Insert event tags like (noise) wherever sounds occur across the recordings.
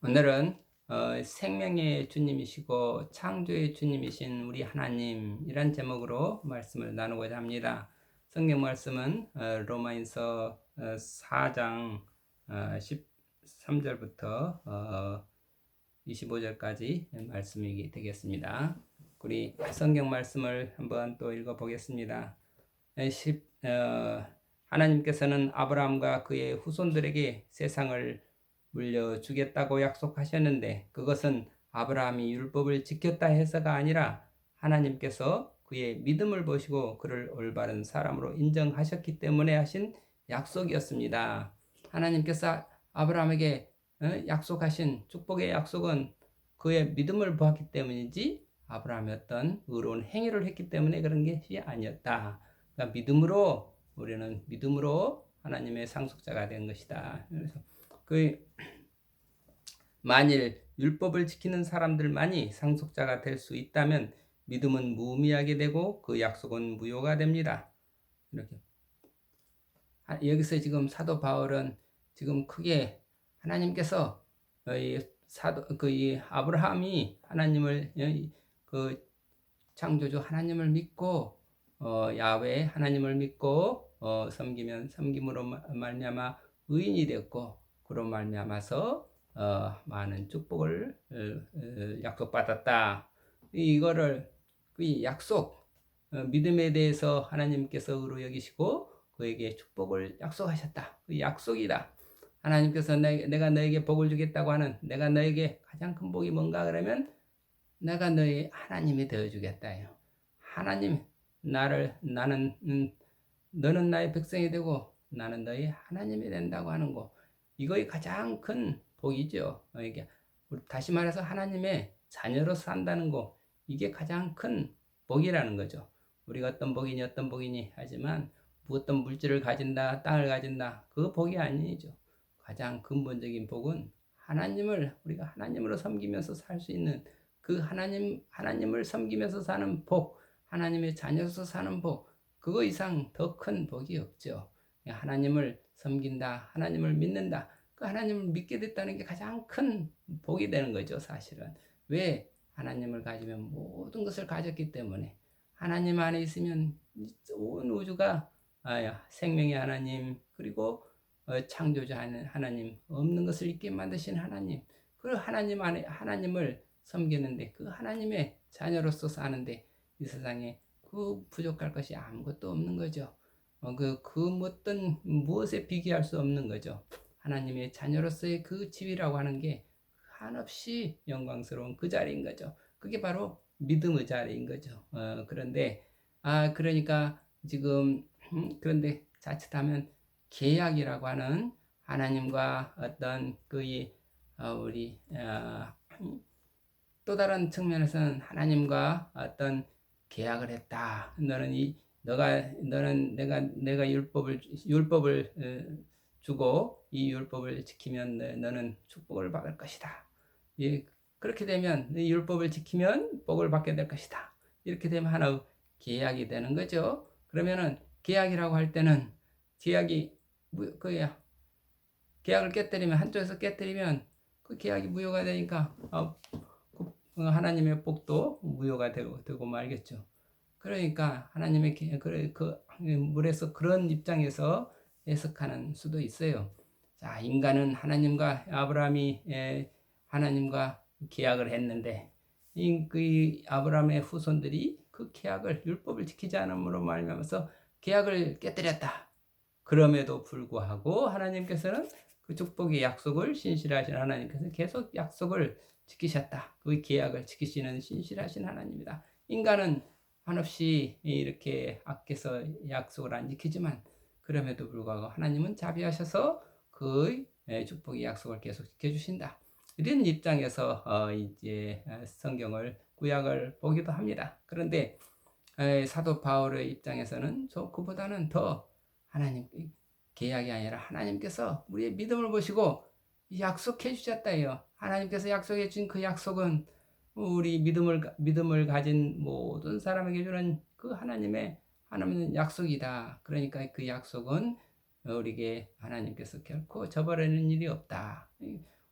오늘은 어, 생명의 주님이시고 창조의 주님이신 우리 하나님 이란 제목으로 말씀을 나누고자 합니다. 성경 말씀은 어, 로마인서 어, 4장 어, 13절부터 어, 25절까지 말씀이 되겠습니다. 우리 성경 말씀을 한번 또 읽어 보겠습니다. 어, 하나님께서는 아브라함과 그의 후손들에게 세상을 물려주겠다고 약속하셨는데 그것은 아브라함이 율법을 지켰다 해서가 아니라 하나님께서 그의 믿음을 보시고 그를 올바른 사람으로 인정하셨기 때문에 하신 약속이었습니다. 하나님께서 아브라함에게 어, 약속하신 축복의 약속은 그의 믿음을 보았기 때문이지 아브라함이 어떤 의로운 행위를 했기 때문에 그런 것이 아니었다. 그러니까 믿음으로 우리는 믿음으로 하나님의 상속자가 된 것이다. 그래서 그 만일 율법을 지키는 사람들만이 상속자가 될 수 있다면 믿음은 무의미하게 되고 그 약속은 무효가 됩니다. 이렇게 여기서 지금 사도 바울은 지금 크게 하나님께서 이 사도 그 이 아브라함이 하나님을 그 창조주 하나님을 믿고 어, 야외 하나님을 믿고 어, 섬기면 섬김으로 말미암아 의인이 됐고 그로 말미암아서 어, 많은 축복을 어, 어, 약속받았다. 이거를 그 약속 어, 믿음에 대해서 하나님께서 의로 여기시고 그에게 축복을 약속하셨다. 그 약속이다. 하나님께서 내, 내가 너에게 복을 주겠다고 하는 내가 너에게 가장 큰 복이 뭔가 그러면 내가 너희 하나님이 되어 주겠다요. 하나님 나를 나는 음, 너는 나의 백성이 되고 나는 너희 하나님이 된다고 하는 거. 이거의 가장 큰 복이죠. 이게 다시 말해서 하나님의 자녀로 산다는 거 이게 가장 큰 복이라는 거죠. 우리가 어떤 복이니 어떤 복이니 하지만 어떤 물질을 가진다, 땅을 가진다 그 복이 아니죠. 가장 근본적인 복은 하나님을 우리가 하나님으로 섬기면서 살 수 있는 그 하나님 하나님을 섬기면서 사는 복, 하나님의 자녀로서 사는 복 그거 이상 더 큰 복이 없죠. 하나님을 섬긴다, 하나님을 믿는다. 그 하나님을 믿게 됐다는 게 가장 큰 복이 되는 거죠, 사실은. 왜? 하나님을 가지면 모든 것을 가졌기 때문에 하나님 안에 있으면 온 우주가 아야, 생명의 하나님 그리고 어, 창조자 하나님 없는 것을 있게 만드신 하나님 그 하나님 안에 하나님을 섬기는데 그 하나님의 자녀로서 사는데 이 세상에 그 부족할 것이 아무것도 없는 거죠. 어, 그, 그 어떤 무엇에 비교할 수 없는 거죠. 하나님의 자녀로서의 그 지위라고 하는 게 한없이 영광스러운 그 자리인 거죠. 그게 바로 믿음의 자리인 거죠. 어, 그런데 아 그러니까 지금 음, (clears throat) 그런데 자칫하면 계약이라고 하는 하나님과 어떤 그이 어, 우리 어, 또 다른 측면에서는 하나님과 어떤 계약을 했다. 너는 이 너가 너는 내가 내가 율법을 율법을 어, 주고 이 율법을 지키면 너는 축복을 받을 것이다. 예, 그렇게 되면 이 율법을 지키면 복을 받게 될 것이다. 이렇게 되면 하나의 계약이 되는 거죠. 그러면은 계약이라고 할 때는 계약이 그야 계약을 깨뜨리면 한쪽에서 깨뜨리면 그 계약이 무효가 되니까 어, 그 하나님의 복도 무효가 되고, 되고 말겠죠. 그러니까 하나님의 그, 그 물에서 그런 입장에서 해석하는 수도 있어요. 자, 인간은 하나님과 아브라함이 하나님과 계약을 했는데 그 아브라함의 후손들이 그 계약을 율법을 지키지 않음으로 말미암아서 계약을 깨뜨렸다. 그럼에도 불구하고 하나님께서는 그 축복의 약속을 신실하신 하나님께서 계속 약속을 지키셨다. 그 계약을 지키시는 신실하신 하나님이다. 인간은 한없이 이렇게 아껴서 약속을 안 지키지만 그럼에도 불구하고 하나님은 자비하셔서 그 축복의 약속을 계속 지켜주신다. 이런 입장에서 어 이제 성경을 구약을 보기도 합니다. 그런데 사도 바울의 입장에서는 저 그보다는 더 하나님 계약이 아니라 하나님께서 우리의 믿음을 보시고 약속해 주셨다요. 하나님께서 약속해 주신 그 약속은 우리 믿음을 믿음을 가진 모든 사람에게 주는 그 하나님의 하나님은 약속이다. 그러니까 그 약속은 우리에게 하나님께서 결코 저버리는 일이 없다.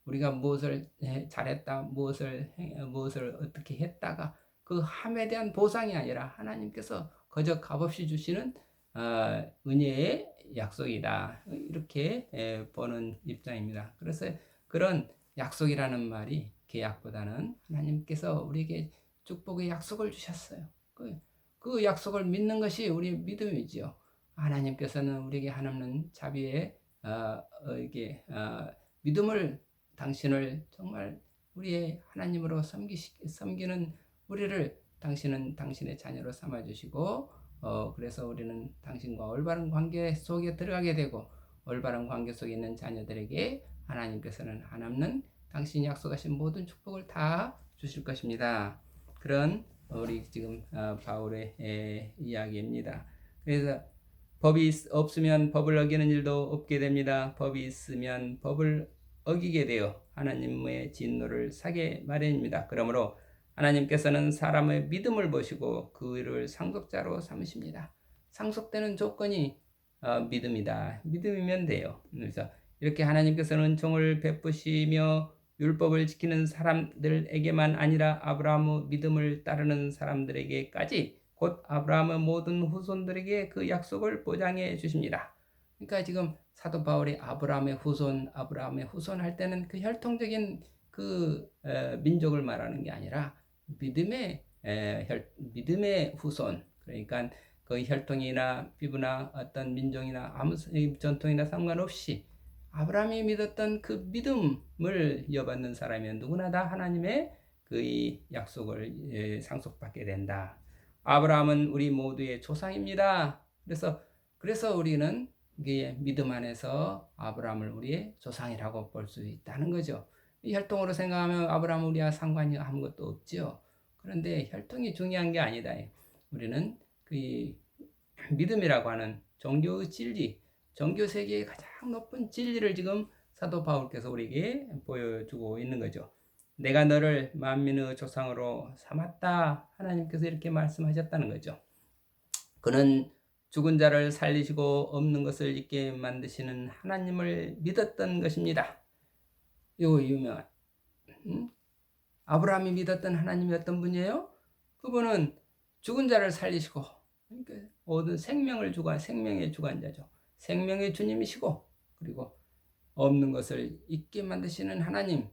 우리가 무엇을 해- 잘했다, 무엇을 행- 무엇을 어떻게 했다가 그 함에 대한 보상이 아니라 하나님께서 거저 값없이 주시는 어, 은혜의 약속이다 이렇게 에, 보는 입장입니다. 그래서 그런 약속이라는 말이 계약보다는 하나님께서 우리에게 축복의 약속을 주셨어요. 그, 그 약속을 믿는 것이 우리의 믿음이지요. 하나님께서는 우리에게 하나님 자비의 어, 어, 어, 믿음을 당신을 정말 우리의 하나님으로 섬기시, 섬기는 우리를 당신은 당신의 자녀로 삼아 주시고 어, 그래서 우리는 당신과 올바른 관계 속에 들어가게 되고 올바른 관계 속에 있는 자녀들에게 하나님께서는 하나님은 당신이 약속하신 모든 축복을 다 주실 것입니다. 그런 우리 지금 어, 바울의 에, 이야기입니다. 그래서 법이 있- 없으면 법을 어기는 일도 없게 됩니다. 법이 있으면 법을 어기게 되어 하나님의 진노를 사게 마련입니다. 그러므로 하나님께서는 사람의 믿음을 보시고 그를 상속자로 삼으십니다. 상속되는 조건이 어, 믿음이다. 믿음이면 돼요. 그래서 이렇게 하나님께서는 종을 베푸시며 율법을 지키는 사람들에게만 아니라 아브라함의 믿음을 따르는 사람들에게까지 곧 아브라함의 모든 후손들에게 그 약속을 보장해 주십니다. 그러니까 지금 사도 바울이 아브라함의 후손, 아브라함의 후손 할 때는 그 혈통적인 그 에, 민족을 말하는 게 아니라 믿음의 믿음의 후손. 그러니까 그 혈통이나 피부나 어떤 민족이나 아무 전통이나 상관없이 아브라함이 믿었던 그 믿음을 이어받는 사람이면 누구나 다 하나님의 그이 약속을 예, 상속받게 된다. 아브라함은 우리 모두의 조상입니다. 그래서 그래서 우리는 이게 믿음 안에서 아브라함을 우리의 조상이라고 볼 수 있다는 거죠. 이 혈통으로 생각하면 아브라함 우리와 상관이 아무것도 없죠. 그런데 혈통이 중요한 게 아니다. 우리는 그 믿음이라고 하는 종교의 진리, 종교 세계의 가장 높은 진리를 지금 사도 바울께서 우리에게 보여주고 있는 거죠. 내가 너를 만민의 조상으로 삼았다. 하나님께서 이렇게 말씀하셨다는 거죠. 그는 죽은 자를 살리시고 없는 것을 있게 만드시는 하나님을 믿었던 것입니다. 이거 유명한 음? 아브라함이 믿었던 하나님이 어떤 분이에요? 그분은 죽은 자를 살리시고 그러니까 모든 생명을 주관 생명의 주관자죠. 생명의 주님이시고 그리고 없는 것을 있게 만드시는 하나님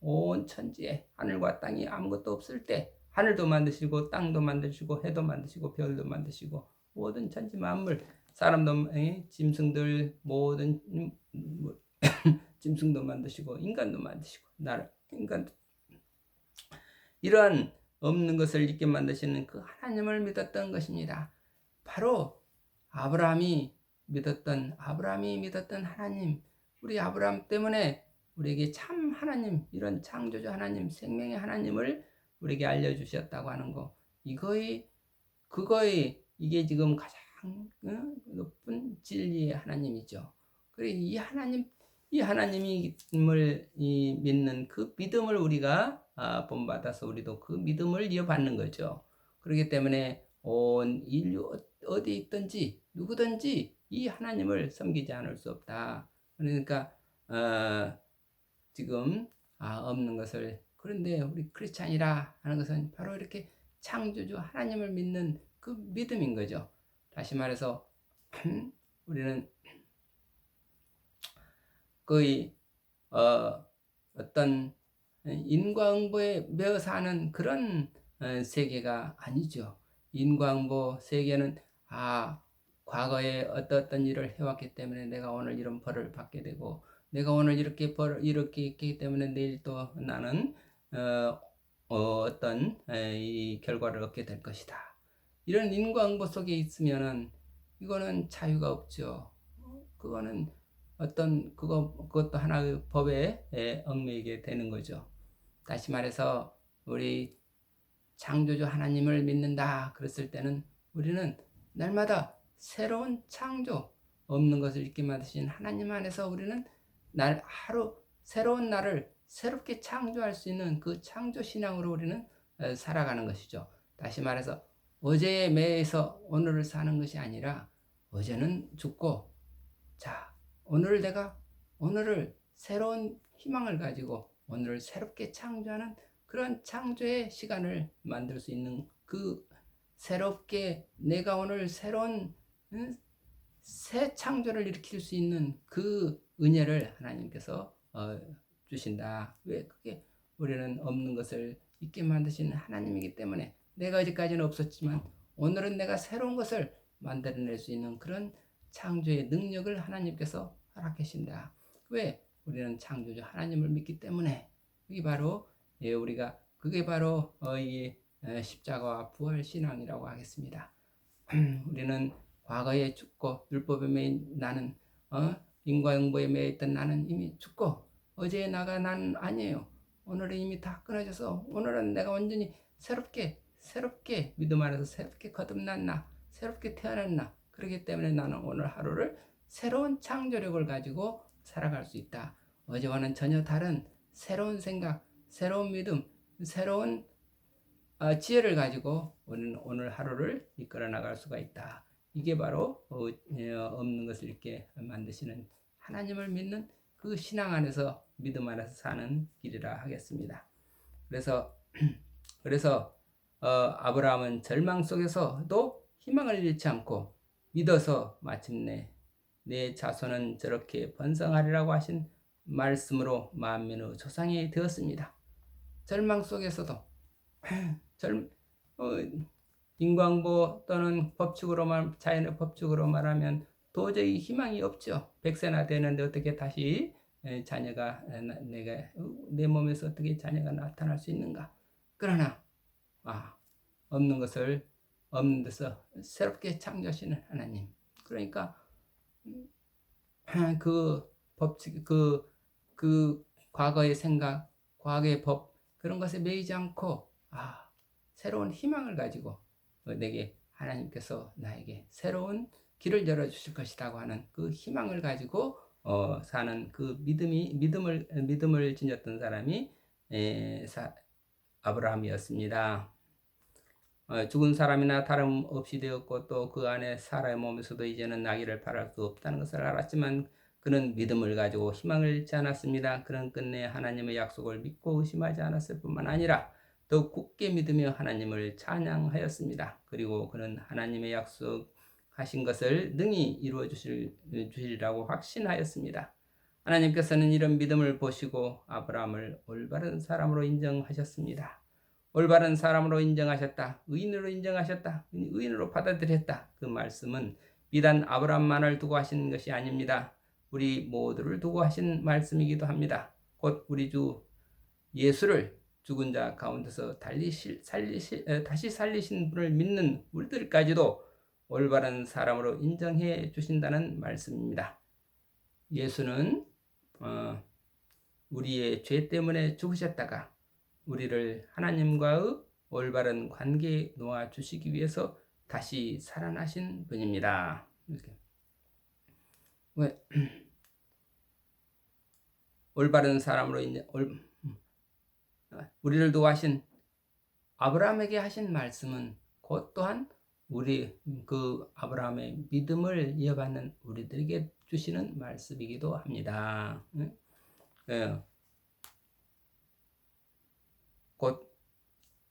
온 천지에 하늘과 땅이 아무것도 없을 때 하늘도 만드시고 땅도 만드시고 해도 만드시고 별도 만드시고 모든 천지 만물 사람도 에, 짐승들 모든 음, 뭐, (coughs) 짐승도 만드시고 인간도 만드시고 나를 인간도 이러한 없는 것을 있게 만드시는 그 하나님을 믿었던 것입니다. 바로 아브라함이 믿었던 아브라함이 믿었던 하나님 우리 아브라함 때문에 우리에게 참 하나님 이런 창조주 하나님 생명의 하나님을 우리에게 알려주셨다고 하는 거 이거의 그거의 이게 지금 가장 어? 높은 진리의 하나님이죠. 그래 이 하나님 이 하나님을 이 믿는 그 믿음을 우리가 아, 본받아서 우리도 그 믿음을 이어받는 거죠. 그렇기 때문에 온 인류 어- 어디 있든지 누구든지 이 하나님을 섬기지 않을 수 없다. 그러니까 어, 지금 아, 없는 것을 그런데 우리 크리스찬이라 하는 것은 바로 이렇게 창조주 하나님을 믿는 그 믿음인 거죠. 다시 말해서 (clears throat) 우리는 거의 어, 어떤 인과응보에 매어 사는 그런 어, 세계가 아니죠. 인과응보 세계는 아 과거에 어떤 일을 해왔기 때문에 내가 오늘 이런 벌을 받게 되고 내가 오늘 이렇게 벌 이렇게 있기 때문에 내일 또 나는 어, 어, 떤 이 결과를 얻게 될 것이다. 이런 인과응보 속에 있으면은 이거는 자유가 없죠. 그거는 어떤 그거 그것도 하나의 법에 에, 얽매이게 되는 거죠. 다시 말해서 우리 창조주 하나님을 믿는다 그랬을 때는 우리는 날마다 새로운 창조 없는 것을 있게 만드신 하나님 안에서 우리는 날 하루 새로운 날을 새롭게 창조할 수 있는 그 창조 신앙으로 우리는 어, 살아가는 것이죠. 다시 말해서 어제에 매여서 오늘을 사는 것이 아니라 어제는 죽고 자 오늘 내가 오늘을 새로운 희망을 가지고 오늘을 새롭게 창조하는 그런 창조의 시간을 만들 수 있는 그 새롭게 내가 오늘 새로운 응? 새 창조를 일으킬 수 있는 그 은혜를 하나님께서 어, 주신다. 왜 그게 우리는 없는 것을 있게 만드신 하나님이기 때문에 내가 어제까지는 없었지만 오늘은 내가 새로운 것을 만들어낼 수 있는 그런 창조의 능력을 하나님께서 허락하신다. 왜? 우리는 창조주 하나님을 믿기 때문에 이게 바로 예, 우리가 그게 바로 어, 이 에, 십자가와 부활 신앙이라고 하겠습니다. (clears throat) 우리는 과거에 죽고 율법에 매인 나는 어? 인과응보에 매여 있던 나는 이미 죽고 어제의 나가 나는 아니에요. 오늘은 이미 다 끊어져서 오늘은 내가 완전히 새롭게 새롭게 믿음 안에서 새롭게 거듭났나 새롭게 태어났나 그렇기 때문에 나는 오늘 하루를 새로운 창조력을 가지고 살아갈 수 있다. 어제와는 전혀 다른 새로운 생각, 새로운 믿음, 새로운 어, 지혜를 가지고 오늘, 오늘 하루를 이끌어 나갈 수가 있다. 이게 바로 어, 예, 없는 것을 이렇게 만드시는 하나님을 믿는 그 신앙 안에서 믿음 안에서 사는 길이라 하겠습니다. 그래서 (clears throat) 그래서 어, 아브라함은 절망 속에서도 희망을 잃지 않고 믿어서 마침내 내 자손은 저렇게 번성하리라고 하신 말씀으로 만민의 조상이 되었습니다. 절망 속에서도 (clears throat) 절 어, 인광보 또는 법칙으로만 자연의 법칙으로 말하면 도저히 희망이 없죠. 백세나 되는데 어떻게 다시 에, 자녀가 내가 어, 내 몸에서 어떻게 자녀가 나타날 수 있는가? 그러나 아 없는 것을 없는 데서 새롭게 창조하시는 하나님. 그러니까 음, (clears throat) 그 법칙 그그 과거의 생각, 과거의 법 그런 것에 매이지 않고 아 새로운 희망을 가지고 어, 내게 하나님께서 나에게 새로운 길을 열어 주실 것이라고 하는 그 희망을 가지고 어, 사는 그 믿음이 믿음을 믿음을 지녔던 사람이 에, 사, 아브라함이었습니다. 어, 죽은 사람이나 다름없이 되었고 또 그 안에 사람의 몸에서도 이제는 나기를 바랄 수 없다는 것을 알았지만 그는 믿음을 가지고 희망을 잃지 않았습니다. 그는 끝내 하나님의 약속을 믿고 의심하지 않았을 뿐만 아니라 더욱 굳게 믿으며 하나님을 찬양하였습니다. 그리고 그는 하나님의 약속하신 것을 능히 이루어 주실, 주시리라고 확신하였습니다. 하나님께서는 이런 믿음을 보시고 아브라함을 올바른 사람으로 인정하셨습니다. 올바른 사람으로 인정하셨다. 의인으로 인정하셨다. 의인으로 받아들였다. 그 말씀은 비단 아브라함만을 두고 하신 것이 아닙니다. 우리 모두를 두고 하신 말씀이기도 합니다. 곧 우리 주 예수를 죽은 자 가운데서 달리실, 살리실, 에, 다시 살리신 분을 믿는 우리들까지도 올바른 사람으로 인정해 주신다는 말씀입니다. 예수는 어, 우리의 죄 때문에 죽으셨다가 우리를 하나님과의 올바른 관계에 놓아 주시기 위해서 다시 살아나신 분입니다. 이렇게. 왜 (clears throat) 올바른 사람으로 올, 우리를 도와신 아브라함에게 하신 말씀은 곧 또한 우리 그 아브라함의 믿음을 이어받는 우리들에게 주시는 말씀이기도 합니다. 응? 예. 곧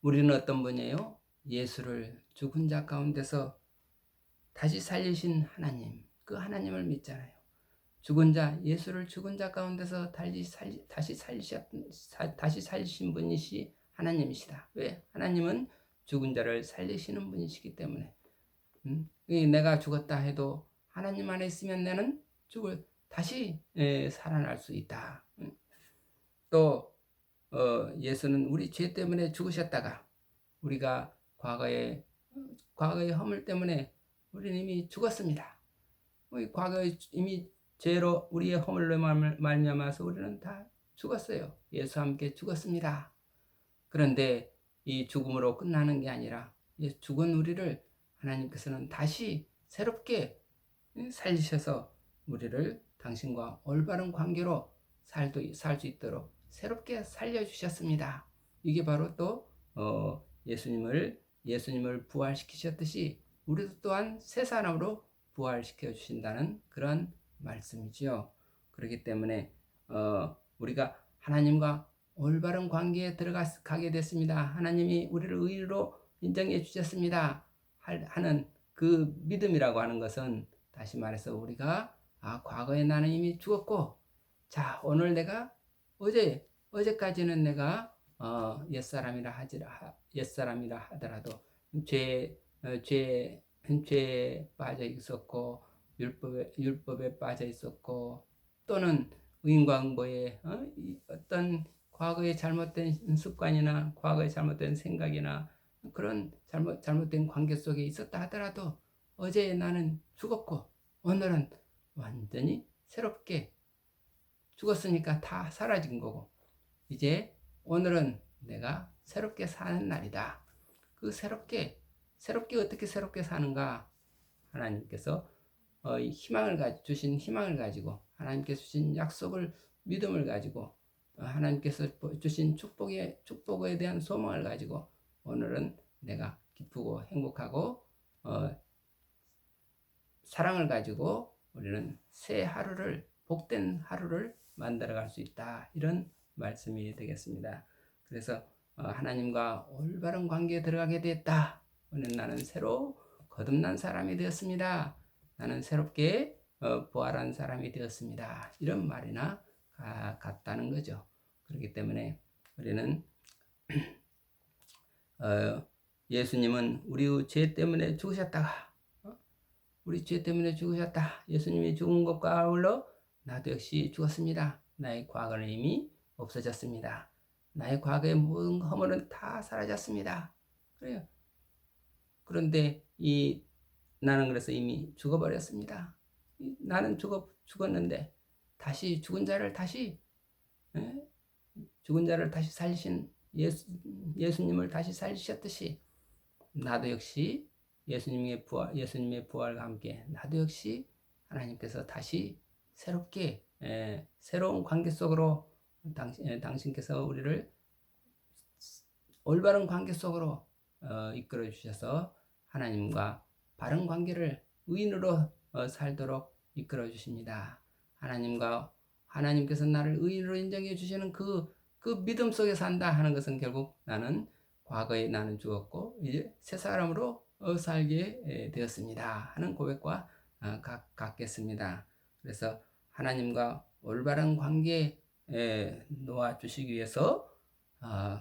우리는 어떤 분이에요? 예수를 죽은 자 가운데서 다시 살리신 하나님, 그 하나님을 믿잖아요. 죽은 자, 예수를 죽은 자 가운데서 다시 살 다시 살리셨 사, 다시 살리신 분이시 하나님이시다. 왜? 하나님은 죽은 자를 살리시는 분이시기 때문에. 음? 이 내가 죽었다 해도 하나님 안에 있으면 나는 죽을 다시 에, 살아날 수 있다. 음? 또 어, 예수는 우리 죄 때문에 죽으셨다가 우리가 과거에 과거의 허물 때문에 우리는 이미 죽었습니다. 우리 과거에 이미 죄로 우리의 허물로 말- 말미암아서 우리는 다 죽었어요. 예수와 함께 죽었습니다. 그런데 이 죽음으로 끝나는 게 아니라 이 죽은 우리를 하나님께서는 다시 새롭게 살리셔서 우리를 당신과 올바른 관계로 살도 살 수 있도록 새롭게 살려 주셨습니다. 이게 바로 또 어, 예수님을 예수님을 부활시키셨듯이 우리도 또한 새 사람으로 부활시켜 주신다는 그런 말씀이지요. 그렇기 때문에 어, 우리가 하나님과 올바른 관계에 들어가게 됐습니다. 하나님이 우리를 의로 인정해 주셨습니다. 할- 하는 그 믿음이라고 하는 것은 다시 말해서 우리가 아 과거에 나는 이미 죽었고 자 오늘 내가 어제 어제까지는 내가 어, 옛사람이라 하지라 하- 옛사람이라 하더라도 죄 어, 죄, 죄에 빠져 있었고 율법에 율법에 빠져 있었고 또는 의인광고에 어? 이 어떤 과거의 잘못된 습관이나 과거의 잘못된 생각이나 그런 잘못 잘못된 관계 속에 있었다 하더라도 어제 나는 죽었고 오늘은 완전히 새롭게 죽었으니까 다 사라진 거고 이제 오늘은 내가 새롭게 사는 날이다. 그 새롭게 새롭게 어떻게 새롭게 사는가 하나님께서 어, 이 희망을 가 주신 희망을 가지고 하나님께서 주신 약속을 믿음을 가지고 어, 하나님께서 주신 축복의 축복에 대한 소망을 가지고 오늘은 내가 기쁘고 행복하고 어, 사랑을 가지고 우리는 새 하루를 복된 하루를 만들어갈 수 있다 이런 말씀이 되겠습니다. 그래서 어, 하나님과 올바른 관계에 들어가게 됐다. 오늘 나는 새로 거듭난 사람이 되었습니다. 나는 새롭게 어, 부활한 사람이 되었습니다. 이런 말이나 가- 같다는 거죠. 그렇기 때문에 우리는 (clears throat) 어, 예수님은 우리 죄 때문에 죽으셨다가 어? 우리 죄 때문에 죽으셨다. 예수님이 죽은 것과 아울러 나도 역시 죽었습니다. 나의 과거는 이미 없어졌습니다. 나의 과거의 모든 허물은 다 사라졌습니다. 그래요. 그런데 이 나는 그래서 이미 죽어버렸습니다. 이 나는 죽어 죽었는데 다시 죽은 자를 다시 예? 죽은 자를 다시 살리신 예수 예수님을 다시 살리셨듯이 나도 역시 예수님의 부활 예수님의 부활과 함께 나도 역시 하나님께서 다시 새롭게 예, 새로운 관계 속으로 당신 예, 당신께서 우리를 올바른 관계 속으로 어, 이끌어 주셔서 하나님과 바른 관계를 의인으로 어, 살도록 이끌어 주십니다. 하나님과 하나님께서 나를 의인으로 인정해 주시는 그, 그 믿음 속에 산다 하는 것은 결국 나는 과거에 나는 죽었고 이제 새 사람으로 어, 살게 에, 되었습니다 하는 고백과 아, 같, 같겠습니다. 그래서 하나님과 올바른 관계에 놓아 주시기 위해서 어,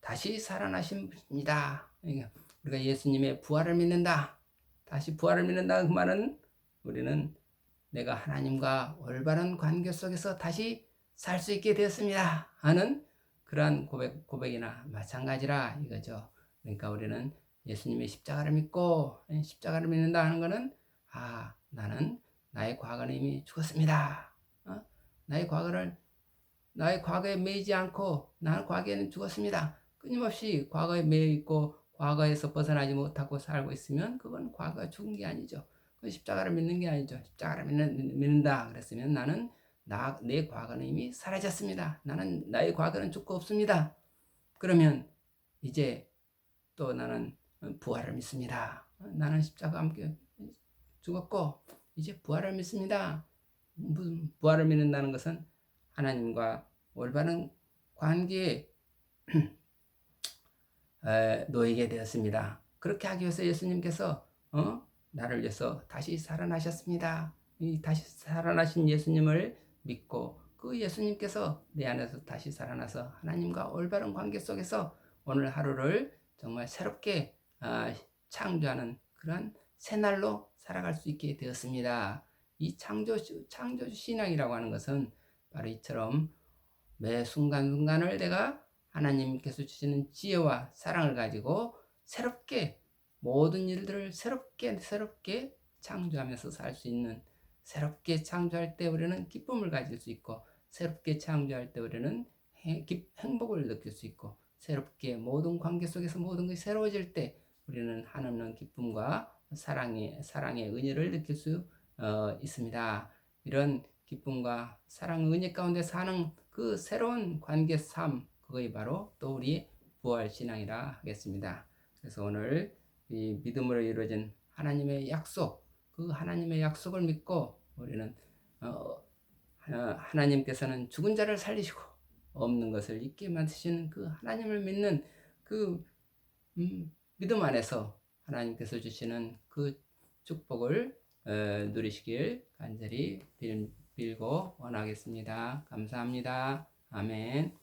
다시 살아나신 분입니다. 그러니까 우리가 예수님의 부활을 믿는다. 다시 부활을 믿는다. 그 말은 우리는 내가 하나님과 올바른 관계 속에서 다시 살 수 있게 되었습니다. 하는 그러한 고백, 고백이나 마찬가지라 이거죠. 그러니까 우리는 예수님의 십자가를 믿고 십자가를 믿는다 하는 것은 아 나는 나의 과거는 이미 죽었습니다. 어? 나의 과거를 나의 과거에 매이지 않고 나는 과거에는 죽었습니다. 끊임없이 과거에 매여 있고 과거에서 벗어나지 못하고 살고 있으면 그건 과거가 죽은 게 아니죠. 그 십자가를 믿는 게 아니죠. 십자가를 믿는, 믿는다 그랬으면 나는 나, 내 과거는 이미 사라졌습니다. 나는 나의 과거는 죽고 없습니다. 그러면 이제 또 나는 부활을 믿습니다. 나는 십자가 함께 죽었고 이제 부활을 믿습니다. 무슨 부활을 믿는다는 것은 하나님과 올바른 관계에 에, 놓이게 되었습니다. 그렇게 하기 위해서 예수님께서 어? 나를 위해서 다시 살아나셨습니다. 이 다시 살아나신 예수님을 믿고 그 예수님께서 내 안에서 다시 살아나서 하나님과 올바른 관계 속에서 오늘 하루를 정말 새롭게 아, 창조하는 그러한 새날로 살아갈 수 있게 되었습니다. 이 창조 창조 신앙이라고 하는 것은 바로 이처럼 매 순간순간을 내가 하나님께서 주시는 지혜와 사랑을 가지고 새롭게 모든 일들을 새롭게 새롭게 창조하면서 살 수 있는 새롭게 창조할 때 우리는 기쁨을 가질 수 있고 새롭게 창조할 때 우리는 행복을 느낄 수 있고 새롭게 모든 관계 속에서 모든 것이 새로워질 때 우리는 한없는 기쁨과 사랑의 사랑의 은혜를 느낄 수 어, 있습니다. 이런 기쁨과 사랑, 은혜 가운데 사는 그 새로운 관계 삶 그것이 바로 또 우리 부활 신앙이라 하겠습니다. 그래서 오늘 이 믿음으로 이루어진 하나님의 약속, 그 하나님의 약속을 믿고 우리는 어, 하- 하나님께서는 죽은 자를 살리시고 없는 것을 있게 만드시는 그 하나님을 믿는 그 음, 믿음 안에서 하나님께서 주시는 그 축복을 어, 누리시길 간절히 빌, 빌고 원하겠습니다. 감사합니다. 아멘.